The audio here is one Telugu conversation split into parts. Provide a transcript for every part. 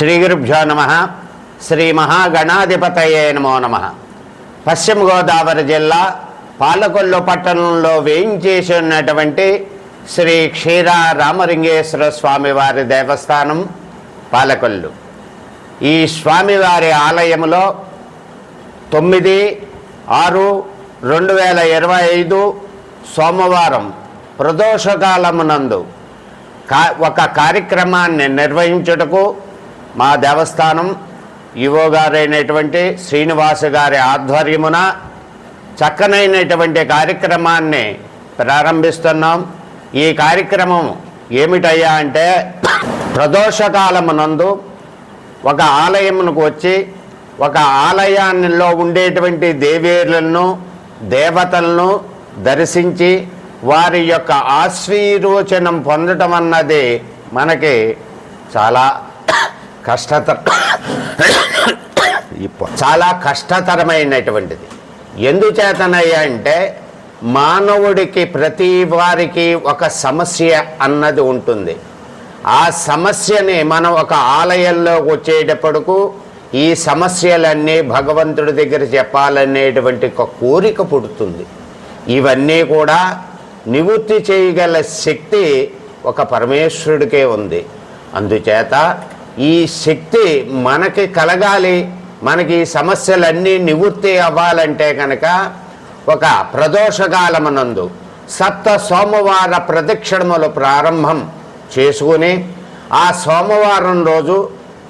శ్రీ గురుభ్యో నమ. శ్రీ మహాగణాధిపతయే నమో నమ. పశ్చిమ గోదావరి జిల్లా పాలకొల్లు పట్టణంలో వేయించేసి ఉన్నటువంటి శ్రీ క్షీర రామలింగేశ్వర స్వామివారి దేవస్థానం పాలకొల్లు. ఈ స్వామివారి ఆలయంలో తొమ్మిది ఆరు రెండు వేల ఇరవై ఐదు సోమవారం ప్రదోషకాలమునందు కా ఒక కార్యక్రమాన్ని నిర్వహించుటకు మా దేవస్థానం ఈవో గారైనటువంటి శ్రీనివాస గారి ఆధ్వర్యమున చక్కనైనటువంటి కార్యక్రమాన్ని ప్రారంభిస్తున్నాం. ఈ కార్యక్రమం ఏమిటయ్యా అంటే ప్రదోషకాలమునందు ఒక ఆలయమునకు వచ్చి ఒక ఆలయాల్లో ఉండేటువంటి దేవేర్లను దేవతలను దర్శించి వారి యొక్క ఆశీర్వచనం పొందటం అన్నది మనకి చాలా కష్టతర ఇప్పుడు చాలా కష్టతరమైనటువంటిది. ఎందుచేతనయ్యా అంటే మానవుడికి ప్రతి వారికి ఒక సమస్య అన్నది ఉంటుంది. ఆ సమస్యని మనం ఒక ఆలయంలో వచ్చేటప్పటికు ఈ సమస్యలన్నీ భగవంతుడి దగ్గర చెప్పాలనేటువంటి ఒక కోరిక పుడుతుంది. ఇవన్నీ కూడా నివృత్తి చేయగల శక్తి ఒక పరమేశ్వరుడికే ఉంది. అందుచేత ఈ శక్తి మనకి కలగాలి మనకి ఈ సమస్యలన్నీ నివృత్తి అవ్వాలంటే కనుక ఒక ప్రదోషకాలమనందు సప్త సోమవార ప్రదక్షిణములు ప్రారంభం చేసుకుని ఆ సోమవారం రోజు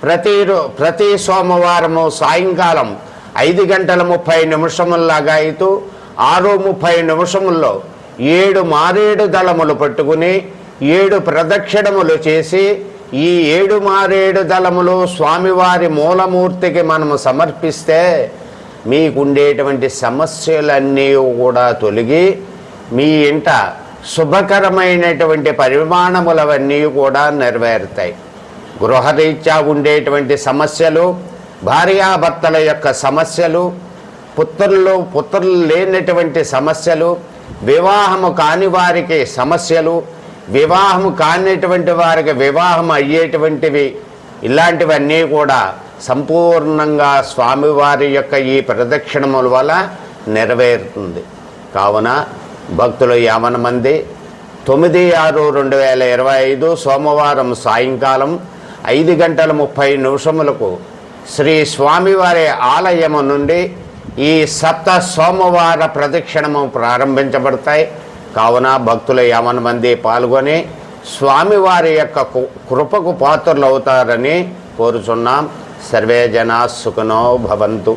ప్రతి రో- ప్రతి సోమవారము సాయంకాలం ఐదు గంటల ముప్పై నిమిషముల్లాగా అయితూ ఆరు ముప్పై నిమిషముల్లో ఏడు మారేడు దళములు పట్టుకుని ఏడు ప్రదక్షిణములు చేసి ఈ ఏడు మారేడు దళములు స్వామివారి మూలమూర్తికి మనము సమర్పిస్తే మీకుండేటువంటి సమస్యలన్నీ కూడా తొలగి మీ ఇంట శుభకరమైనటువంటి పరిమాణములవన్నీ కూడా నెరవేరుతాయి. గృహరీత్యా ఉండేటువంటి సమస్యలు భార్యాభర్తల యొక్క సమస్యలు పుత్రులు పుత్రులు లేనటువంటి సమస్యలు వివాహము కాని వారికి సమస్యలు వివాహం కానిటువంటి వారికి వివాహం అయ్యేటువంటివి ఇలాంటివన్నీ కూడా సంపూర్ణంగా స్వామివారి యొక్క ఈ ప్రదక్షిణముల వల్ల నెరవేరుతుంది. కావున భక్తులు యావన మంది తొమ్మిది ఆరు రెండు వేల ఇరవై ఐదు సోమవారం సాయంకాలం ఐదు గంటల ముప్పై నిమిషములకు శ్రీ స్వామివారి ఆలయము నుండి ఈ సప్త సోమవార ప్రదక్షిణము ప్రారంభించబడతాయి. కావున భక్తులు యావన మంది పాల్గొని స్వామివారి యొక్క కు- కృపకు పాత్రలు అవుతారని కోరుచున్నాం. సర్వే జనా సుఖనో భవంతు.